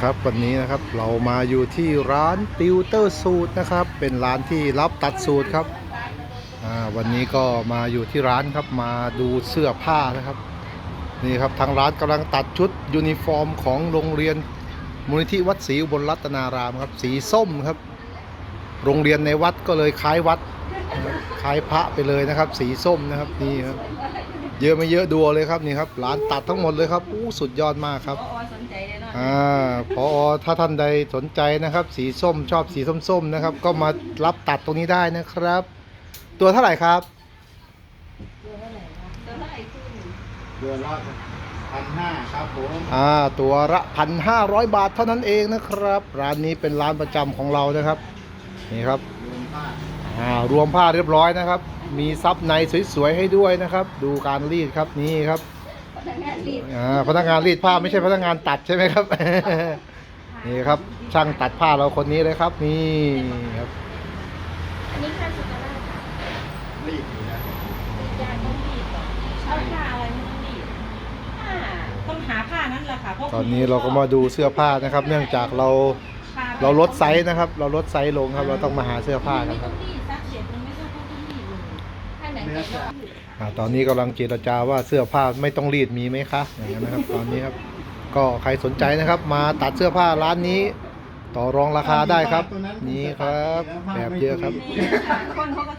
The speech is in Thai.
ครับวันนี้นะครับเรามาอยู่ที่ร้านติวเตอร์สูตรนะครับ เป็นร้านที่รับตัดสูตรครับวันนี้ก็มาอยู่ที่ร้านครับมาดูเสื้อผ้านะครับนี่ครับทางร้านกำลังตัดชุดยูนิฟอร์มของโรงเรียนมูลนิธิวัดศรีอุบลรัตนารามครับสีส้มครับ โรงเรียนในวัดก็เลยคล้ายวัดคล้ายพระไปเลยนะครับ สีส้มนะครับนี่ครับเยอะไม่เยอะดูเอาเลยครับนี่ครับร้านตัดทั้งหมดเลยครับอู้สุดยอดมากครับ อสนใจแน่นอนอ่าพอถ้าท่านใดสนใจนะครับ สีส้มชอบสีส้มๆนะครับ ก็มารับตัดตรงนี้ได้นะครับ ตัวเท่าไหร่ครับตัวเท่าไหร่คะตัวเท่าไหร่คุณตัวละพันห้าครับผมอ่าตัวละพันห้าร้อยบาทเท่านั้นเองนะครับ ร้านนี้เป็นร้านประจำของเรานะครับ นี่ครับรวมผ้าอ่ารวมผ้าเรียบร้อยนะครับ มีซับในสวยๆให้ด้วยนะครับ ดูการรีดครับนี่ครับพ นักงานรีดอ่าพนักงานรีดผ้าไม่ใช่พนักงานตัดใช่ไหมครับ นี่ครับ ช่างตัดผ้าเราคนนี้เลยครับ นี่ครับ อันนี้ค่าสุดอะไรคะรีดอยู่นะรีดยางต้องรีดก่อนเอาผ้าอะไรไม่ต้องรีดผ้าต้องหาผ้านั้นแหละค่ะเพราะตอนนี้เราก็มาดูเสื้อผ้านะครับ เนื่องจากเราผ้เราลดไซส์นะครับ เราลดไซส์ลงครับ เราต้องมาหาเสื้อผ้ากันครับ ไม่ต้องรีดซักเสร็จมันไม่ต้องต้องรีดเลยถ้าไหนจะต้องรีด อ่าตอนนี้กำลังเจรจาว่าเสื้อผ้าไม่ต้องรีดมีไหมคะอย่างนั้นนะครับตอนนี้ครับก็ใครสนใจนะครับ มาตัดเสื้อผ้าร้านนี้ ต่อรองราคาได้ครับ นี่ครับแบบเยอะครับนี่คนเขาก็